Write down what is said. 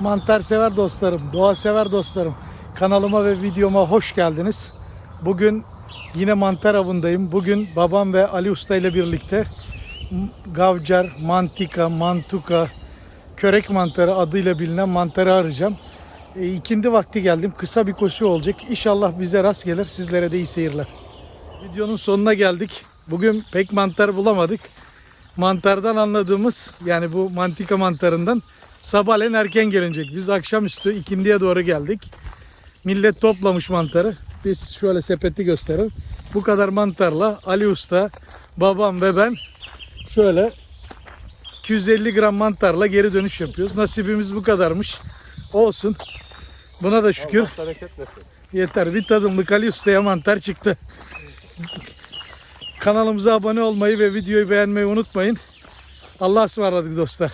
Mantar sever dostlarım, doğa sever dostlarım. Kanalıma ve videoma hoş geldiniz. Bugün yine mantar avındayım. Bugün babam ve Ali Usta ile birlikte gavcar, mantika, mantuka, körek mantarı adıyla bilinen mantarı arayacağım. E, ikindi vakti geldim. Kısa bir koşu olacak. İnşallah bize rast gelir. Sizlere de iyi seyirler. Videonun sonuna geldik. Bugün pek mantar bulamadık. Mantardan anladığımız yani bu mantika mantarından sabahleyin erken gelinecek. Biz akşamüstü ikindiye doğru geldik. Millet toplamış mantarı. Biz şöyle sepeti gösterelim. Bu kadar mantarla Ali Usta, babam ve ben şöyle 250 gram mantarla geri dönüş yapıyoruz. Nasibimiz bu kadarmış. Olsun. Buna da şükür. Yeter. Bir tadımlık Ali Usta'ya mantar çıktı. Kanalımıza abone olmayı ve videoyu beğenmeyi unutmayın. Allah'a ısmarladık dostlar.